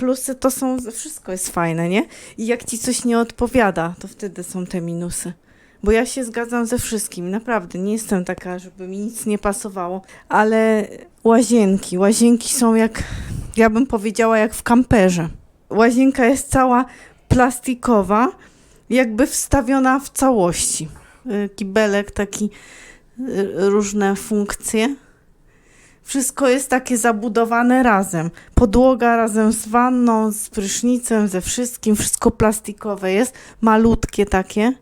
Plusy to są, wszystko jest fajne, nie? I jak ci coś nie odpowiada, to wtedy są te minusy. Bo ja się zgadzam ze wszystkim, naprawdę. Nie jestem taka, żeby mi nic nie pasowało, ale łazienki, łazienki są jak, ja bym powiedziała, jak w kamperze. Łazienka jest cała plastikowa, jakby wstawiona w całości. Y, Kibelek taki, y, różne funkcje. Wszystko jest takie zabudowane razem. Podłoga razem z wanną, z prysznicem, ze wszystkim. Wszystko plastikowe jest. Malutkie takie.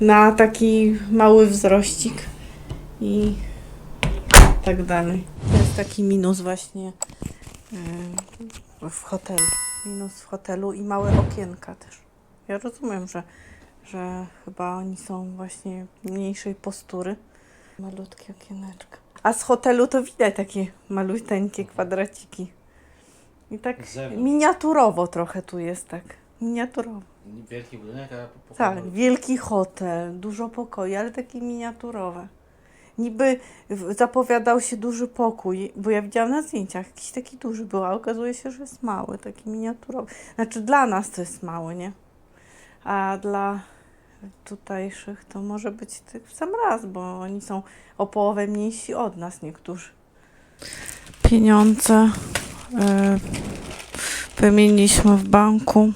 Na taki mały wzrościk. I tak dalej. To jest taki minus właśnie w hotelu. Minus w hotelu i małe okienka też. Ja rozumiem, że, że chyba oni są właśnie mniejszej postury. Malutkie okieneczka. A z hotelu to widać takie maluteńkie kwadraciki. I tak Z zewnątrz. miniaturowo trochę tu jest, tak. Miniaturowo. Wielki budynek, a po Tak, wielki hotel, dużo pokoi, ale takie miniaturowe. Niby w- zapowiadał się duży pokój, bo ja widziałam na zdjęciach, jakiś taki duży był, a okazuje się, że jest mały, taki miniaturowy. Znaczy dla nas to jest mały, nie? A dla tutejszych to może być tak w sam raz, bo oni są o połowę mniejsi od nas niektórzy. Pieniądze e, wymieniliśmy w banku.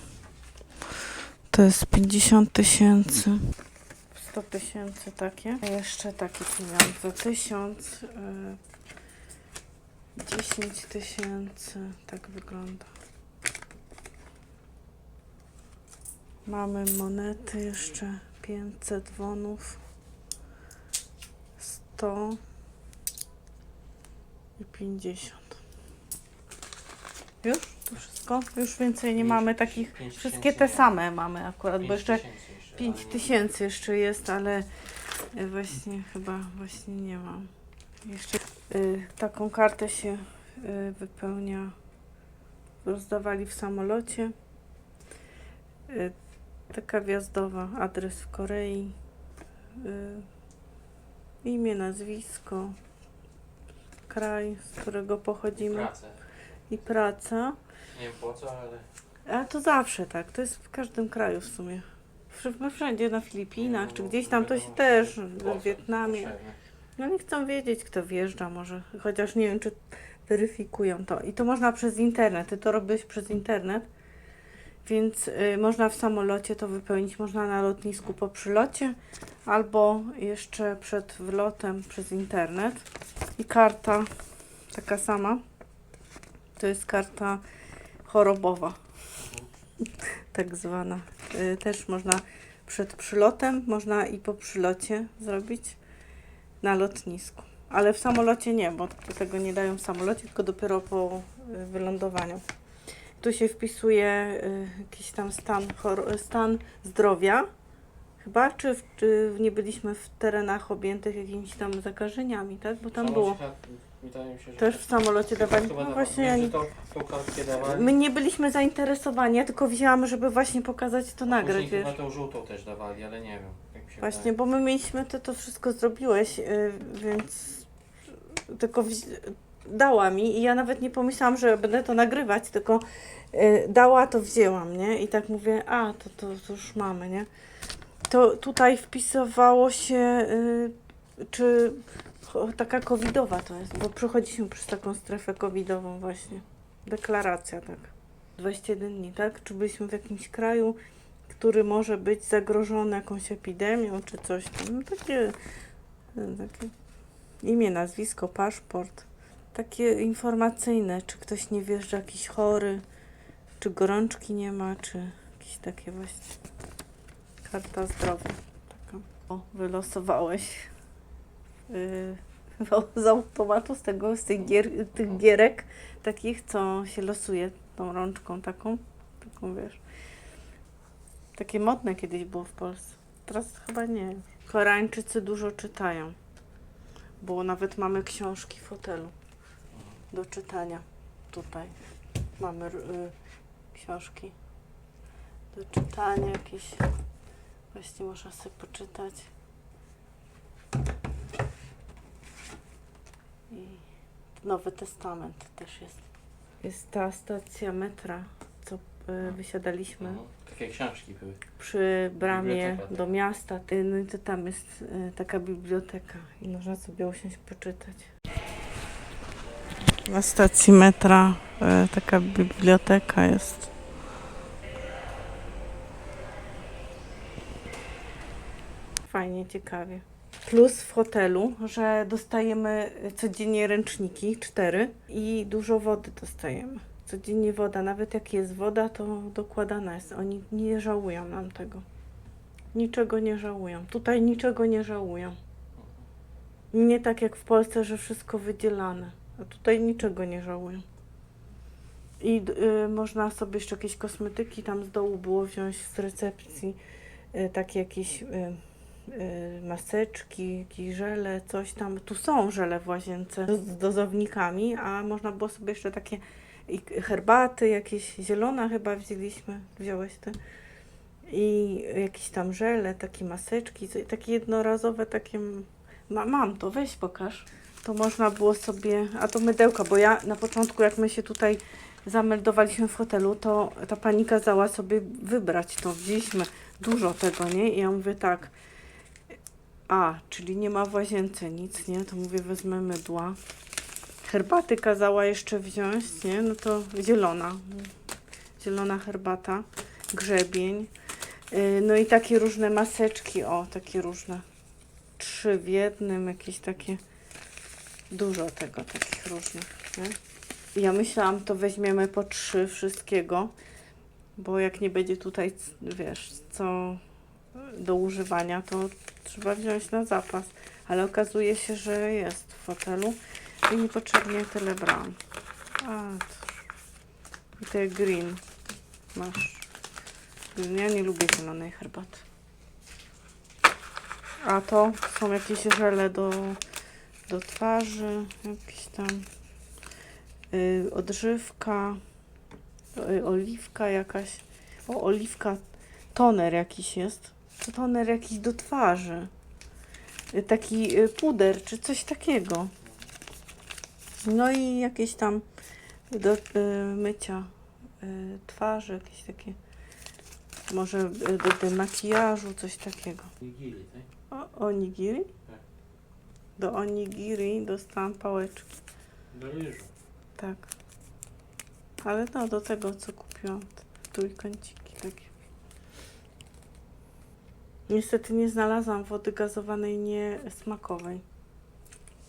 To jest 50 tysięcy. 100 tysięcy takie. A jeszcze takie pieniądze. 1000. y, 10 tysięcy. Tak wygląda. Mamy monety jeszcze. 500 wonów. 100 i 50. Już? To wszystko? Już więcej nie mamy takich. Wszystkie te same mamy akurat, bo jeszcze tysięcy jeszcze, 5 ale nie- tysięcy jeszcze jest, ale y, właśnie chyba właśnie nie mam. Jeszcze y, taką kartę się y, wypełnia. Rozdawali w samolocie. Y, taka wjazdowa, adres w Korei. Y, imię, nazwisko, kraj, z którego pochodzimy Pracę. i praca. Nie wiem po co, ale... A to zawsze tak, to jest w każdym kraju w sumie. Wsz- no Wszędzie na Filipinach, czy gdzieś tam to się też, Po co? w Wietnamie. Potrzebne. No nie chcą wiedzieć, kto wjeżdża może, chociaż nie wiem, czy weryfikują to. I to można przez internet, ty to robisz przez internet, więc y, można w samolocie to wypełnić, można na lotnisku po przylocie, albo jeszcze przed wlotem przez internet. I karta taka sama, to jest karta chorobowa, tak zwana. Y, też można przed przylotem, można i po przylocie zrobić na lotnisku. Ale w samolocie nie, bo tego nie dają w samolocie, tylko dopiero po y, wylądowaniu. Tu się wpisuje y, jakiś tam stan, stan zdrowia, chyba, czy, w, czy nie byliśmy w terenach objętych jakimiś tam zakażeniami, tak? Bo tam było. Wydaje mi się, że... Też w samolocie dawali. No właśnie, Nie ja nie, czy to, tą kartkę dawali. my nie byliśmy zainteresowani, ja tylko wzięłam, żeby właśnie pokazać to nagrać, Później wiesz. chyba tą żółtą też dawali, ale nie wiem. Jak mi się Właśnie, wydaje. bo my mieliśmy, ty to wszystko zrobiłeś, yy, więc tylko wzi- dała mi i ja nawet nie pomyślałam, że będę to nagrywać, tylko yy, dała, to wzięłam, nie? I tak mówię, a, to, to, to już mamy, nie? To tutaj wpisywało się, yy, czy taka covidowa to jest, bo przechodziliśmy przez taką strefę covidową właśnie. Deklaracja, tak. 21 dni, tak? Czy byliśmy w jakimś kraju, który może być zagrożony jakąś epidemią czy coś. No takie, takie imię, nazwisko, paszport. Takie informacyjne, czy ktoś nie wjeżdża jakiś chory, czy gorączki nie ma, czy jakieś takie właśnie. Karta zdrowia. Taka. O, wylosowałeś. Yy, z automatu, z tego, z tych, gier, tych gierek takich, co się losuje tą rączką taką, taką wiesz. Takie modne kiedyś było w Polsce. Teraz chyba nie. Koreańczycy dużo czytają. Bo nawet mamy książki w hotelu do czytania. Tutaj mamy y, książki do czytania jakieś. Właśnie można sobie poczytać. I Nowy Testament też jest. Jest ta stacja metra, co y, wysiadaliśmy Mhm. Takie książki były. przy bramie tak. do miasta. Y, No i to tam jest y, taka biblioteka i można sobie usiąść poczytać. Na stacji metra y, taka biblioteka jest. Fajnie, ciekawie. Plus w hotelu, że dostajemy codziennie ręczniki, cztery i dużo wody dostajemy. Codziennie woda, nawet jak jest woda, to dokładana jest. Oni nie żałują nam tego. Niczego nie żałują. Tutaj niczego nie żałują. Nie tak jak w Polsce, że wszystko wydzielane. A tutaj niczego nie żałują. I y, można sobie jeszcze jakieś kosmetyki tam z dołu było wziąć z recepcji. Y, takie jakieś y, y, maseczki, jakieś żele, coś tam. Tu są żele w łazience z dozownikami, a można było sobie jeszcze takie i herbaty, jakieś zielona chyba wzięliśmy. Wziąłeś ty? I jakieś tam żele, takie maseczki, takie jednorazowe, takie. Ma, mam to, weź pokaż. To można było sobie, a to mydełka, bo ja na początku, jak my się tutaj zameldowaliśmy w hotelu, to ta pani kazała sobie wybrać to. Wzięliśmy dużo tego, nie? I ja mówię tak, a, czyli nie ma w łazience nic, nie? To mówię, wezmę mydła. Herbaty kazała jeszcze wziąć, nie? No to zielona. Zielona herbata, grzebień. Yy, No i takie różne maseczki, o, takie różne. Trzy w jednym, jakieś takie. Dużo tego, takich różnych, nie? Ja myślałam, to weźmiemy po trzy wszystkiego, bo jak nie będzie tutaj, wiesz, co do używania, to trzeba wziąć na zapas. Ale okazuje się, że jest w hotelu i niepotrzebnie tyle brałam. A. I te green masz. Ja nie lubię zielonej herbaty. A to są jakieś żele do, do twarzy, jakieś tam y, odżywka, y, oliwka jakaś. O, oliwka, toner jakiś jest. To toner jakiś do twarzy. Y, Taki y, puder, czy coś takiego. No i jakieś tam do y, mycia y, twarzy, jakieś takie. Może y, do, do makijażu, coś takiego. Nigiri, tak? O, onigiri? Tak. Do onigiri dostałam pałeczki. Do ryżu. Tak. Ale no, do tego, co kupiłam. te Trójkąciki takie. Niestety nie znalazłam wody gazowanej nie smakowej.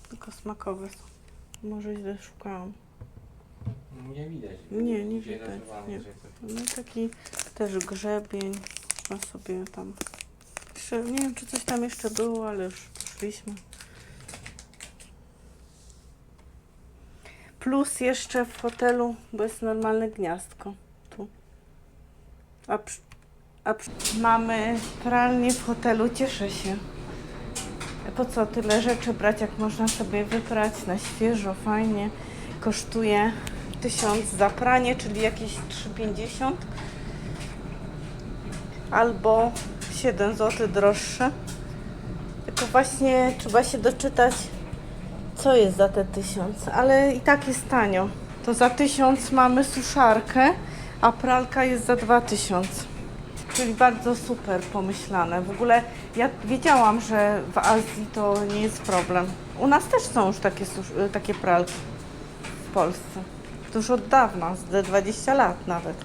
Tylko smakowe są. Może źle szukałam. Nie widać. Nie, nie widać, nie. No i taki też grzebień. Można sobie tam... Nie wiem, czy coś tam jeszcze było, ale już poszliśmy. Plus jeszcze w hotelu, bo jest normalne gniazdko. Tu. A, przy, a przy, mamy pralnię w hotelu, cieszę się. Po co tyle rzeczy brać, jak można sobie wyprać na świeżo, fajnie. Kosztuje 1000 za pranie, czyli jakieś 3,50 albo 7 zł droższe. Tylko właśnie trzeba się doczytać, co jest za te 1000, ale i tak jest tanio. To za 1000 mamy suszarkę, a pralka jest za 2000. Czyli bardzo super pomyślane. W ogóle ja wiedziałam, że w Azji to nie jest problem. U nas też są już takie, takie pralki w Polsce. To już od dawna, z 20 lat nawet.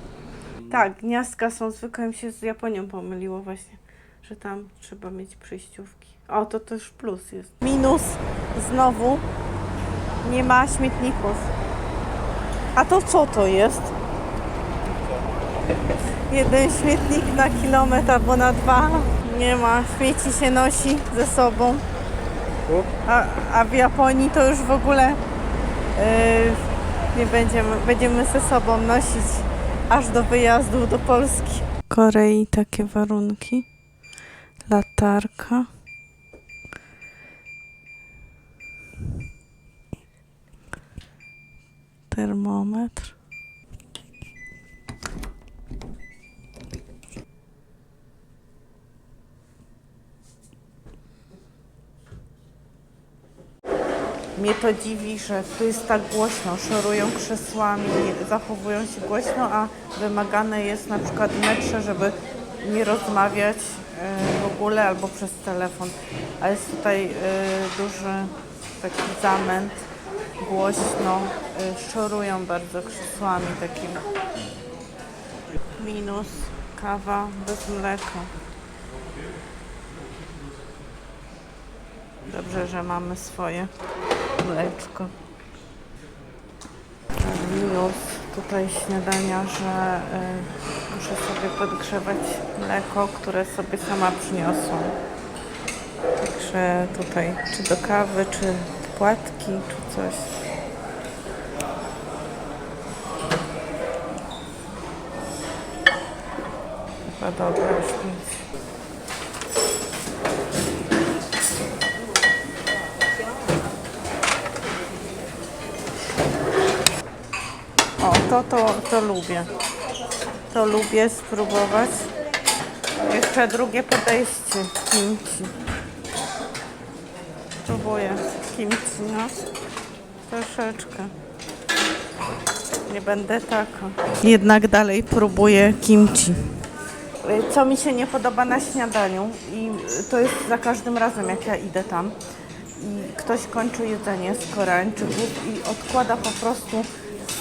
Tak, gniazdka są zwykłe, mi się z Japonią pomyliło właśnie, że tam trzeba mieć przejściówki. O, to też plus jest. Minus znowu nie ma śmietników. A to co to jest? Jeden śmietnik na kilometr albo na dwa. Nie ma, śmieci się nosi ze sobą. A, a w Japonii to już w ogóle yy, nie będziemy, będziemy ze sobą nosić aż do wyjazdu do Polski. Korei takie warunki. Latarka. Termometr. mnie to dziwi, że tu jest tak głośno, szorują krzesłami, zachowują się głośno, a wymagane jest na przykład metrze, żeby nie rozmawiać e, w ogóle albo przez telefon. A jest tutaj e, duży taki zamęt, głośno, e, szorują bardzo krzesłami takimi. Minus kawa bez mleka. Dobrze, że mamy swoje mleczko. Minus tutaj śniadania, że y, muszę sobie podgrzewać mleko, które sobie sama przyniosłam. Także tutaj czy do kawy, czy płatki, czy coś. Chyba dobra już pięć. O, to, to, to lubię. To lubię spróbować. Jeszcze drugie podejście. Kimchi. Spróbuję kimchi, no. Troszeczkę. Nie będę taka. Jednak dalej próbuję kimchi. Co mi się nie podoba na śniadaniu i to jest za każdym razem jak ja idę tam i ktoś kończy jedzenie z Koreańczyków i odkłada po prostu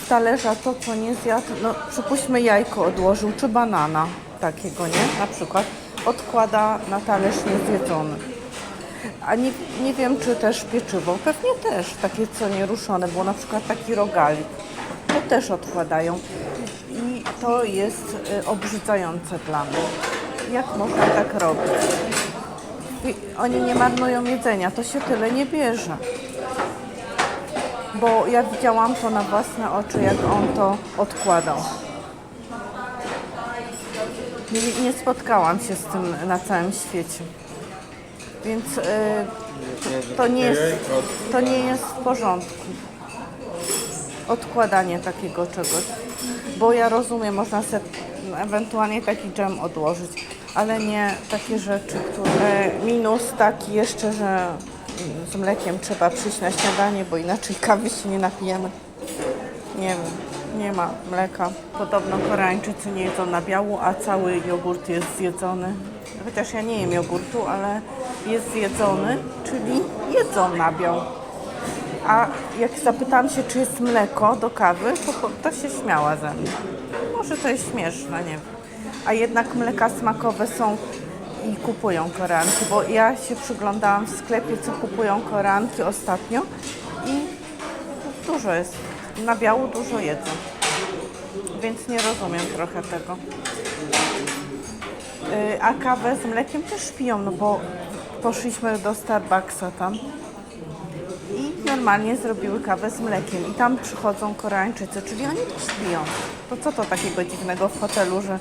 z talerza to, co nie zjadł, no przypuśćmy jajko odłożył, czy banana takiego, nie? Na przykład odkłada na talerz niezjedzony. A nie, nie wiem, czy też pieczywo. Pewnie też takie, co nieruszone, było na przykład taki rogalik. To też odkładają. I to jest y, obrzydzające dla mnie. Jak można tak robić? I oni nie marnują jedzenia, to się tyle nie bierze. Bo ja widziałam to na własne oczy, jak on to odkładał. Nie, nie spotkałam się z tym na całym świecie. Więc y, to, nie jest, to nie jest w porządku. Odkładanie takiego czegoś. Bo ja rozumiem, można sobie ewentualnie taki dżem odłożyć, ale nie takie rzeczy, które minus taki jeszcze, że z mlekiem trzeba przyjść na śniadanie, bo inaczej kawy się nie napijemy. Nie wiem, nie ma mleka. Podobno Koreańczycy nie jedzą nabiału, a cały jogurt jest zjedzony. Chociaż ja nie jem jogurtu, ale jest zjedzony, czyli jedzą nabiał. A jak zapytałam się, czy jest mleko do kawy, to, to się śmiała ze mnie. Może to jest śmieszne, nie wiem. A jednak mleka smakowe są i kupują koranki, bo ja się przyglądałam w sklepie, co kupują koranki ostatnio i dużo jest. Na biału dużo jedzą. Więc nie rozumiem trochę tego. Y, A kawę z mlekiem też piją, no bo poszliśmy do Starbucksa tam i normalnie zrobiły kawę z mlekiem. I tam przychodzą Koreańczycy, czyli oni też piją. To co to takiego dziwnego w hotelu, że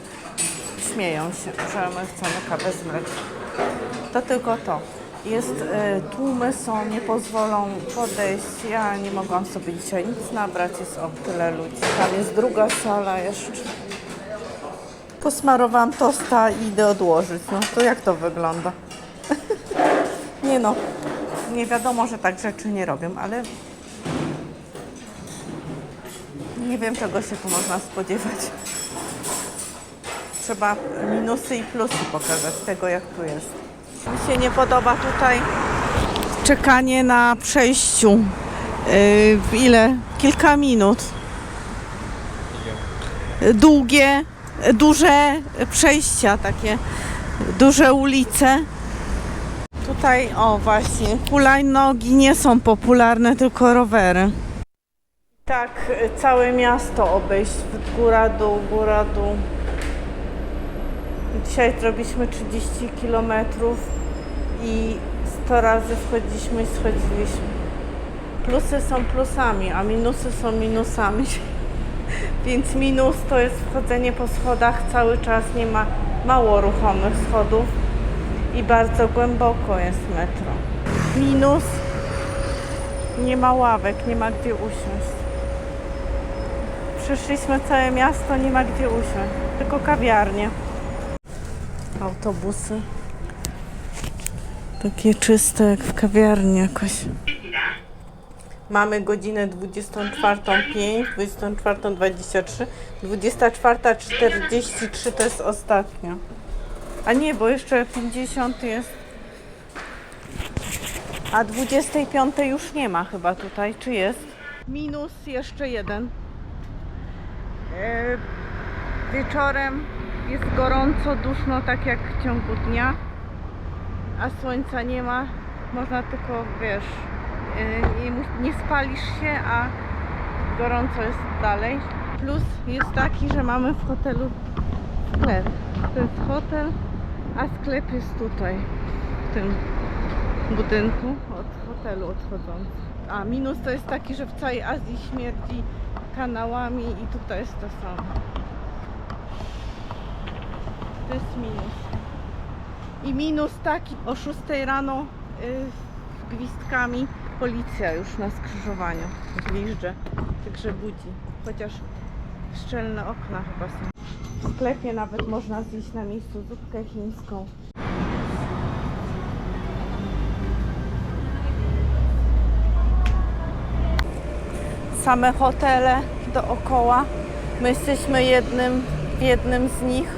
śmieją się, że my chcemy kawę z mlekiem. To tylko to. Jest, y, tłumy są, nie pozwolą podejść. Ja nie mogłam sobie dzisiaj nic nabrać, jest o tyle ludzi. Tam jest druga sala jeszcze. Posmarowałam tosta i idę odłożyć. No to jak to wygląda? Nie no, nie wiadomo, że tak rzeczy nie robią, ale nie wiem, czego się tu można spodziewać. Trzeba minusy i plusy pokazać tego, jak tu jest. Mi się nie podoba tutaj czekanie na przejściu. Yy, ile? Kilka minut. Długie, duże przejścia takie, duże ulice. Tutaj, o właśnie, hulajnogi nie są popularne, tylko rowery. Tak, całe miasto obejść, góra, dół, góra, dół. Dzisiaj zrobiliśmy 30 km i 100 razy wchodziliśmy i schodziliśmy. Plusy są plusami, a minusy są minusami. Więc minus to jest wchodzenie po schodach cały czas, nie ma mało ruchomych schodów i bardzo głęboko jest metro. Minus nie ma ławek, nie ma gdzie usiąść. Przeszliśmy całe miasto, nie ma gdzie usiąść, tylko kawiarnie. Autobusy. Takie czyste jak w kawiarni jakoś. Mamy godzinę 24.05, 24.23, 24.43 to jest ostatnia. A nie, bo jeszcze 50 jest. A 25 już nie ma chyba tutaj, czy jest? Minus jeszcze jeden. E, wieczorem jest gorąco, duszno, tak jak w ciągu dnia, a słońca nie ma. Można tylko, wiesz, e, nie, spalisz się, a gorąco jest dalej. Plus jest taki, że mamy w hotelu sklep. To jest hotel, a sklep jest tutaj, w tym budynku od hotelu odchodzący. A minus to jest taki, że w całej Azji śmierdzi kanałami i tutaj jest to samo. To jest minus. I minus taki o 6 rano y, gwizdkami policja już na skrzyżowaniu gwizdże, także budzi. Chociaż szczelne okna chyba są. W sklepie nawet można zjeść na miejscu zupkę chińską. Same hotele dookoła. My jesteśmy jednym, w jednym z nich.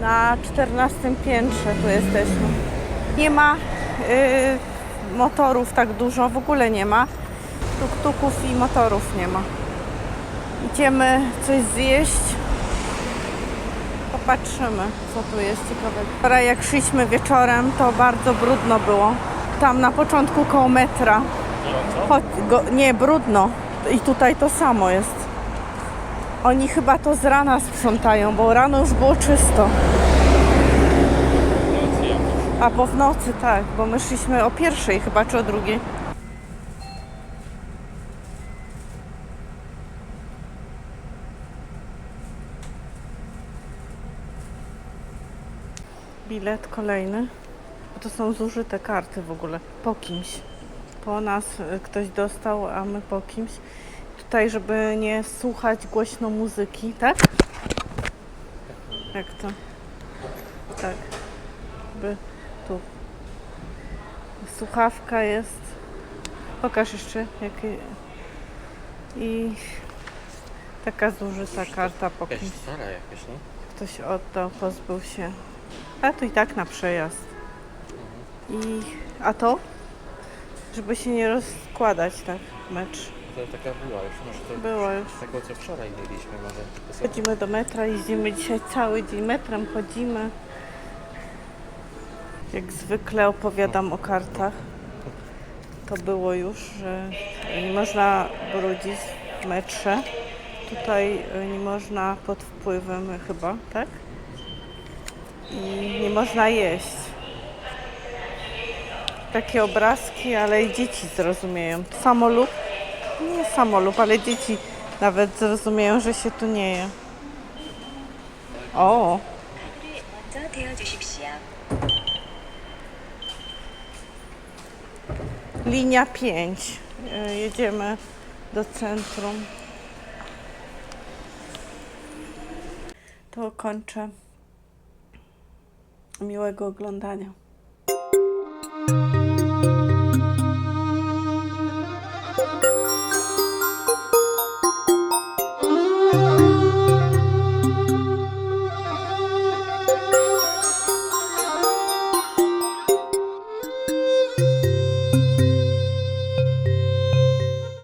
Na 14 piętrze tu jesteśmy. Nie ma y, motorów tak dużo, w ogóle nie ma. Tuk-tuków i motorów nie ma. Idziemy coś zjeść. Popatrzymy, co tu jest ciekawego. Wczoraj jak szliśmy wieczorem, to bardzo brudno było. Tam na początku koło metra. Chodź, go, nie, brudno. I tutaj to samo jest. Oni chyba to z rana sprzątają, bo rano już było czysto. A bo w nocy tak, bo my szliśmy o pierwszej chyba, czy o drugiej. Bilet kolejny. To są zużyte karty w ogóle. Po kimś. Po nas y, ktoś dostał, a my po kimś. Tutaj, żeby nie słuchać głośno muzyki, tak? Jak to? Tak. By tu. Słuchawka jest. Pokaż jeszcze, jakie. I taka zużyta karta po Jakaś kimś. stara jakaś, no? Ktoś oddał, pozbył się. A to i tak na przejazd. I, a to? Żeby się nie rozkładać tak mecz. To taka była już, może to Było już. tego co wczoraj mieliśmy może. To sobie- Chodzimy do metra, jeździmy dzisiaj cały dzień metrem, chodzimy. Jak zwykle opowiadam o kartach. To było już, że nie można brudzić w metrze. Tutaj y, nie można pod wpływem chyba, tak? i nie można jeść. Takie obrazki, ale i dzieci zrozumieją. Samolub? Nie samolub, ale dzieci nawet zrozumieją, że się tu nie je. O! Linia 5. E, jedziemy do centrum. To kończę. Miłego oglądania.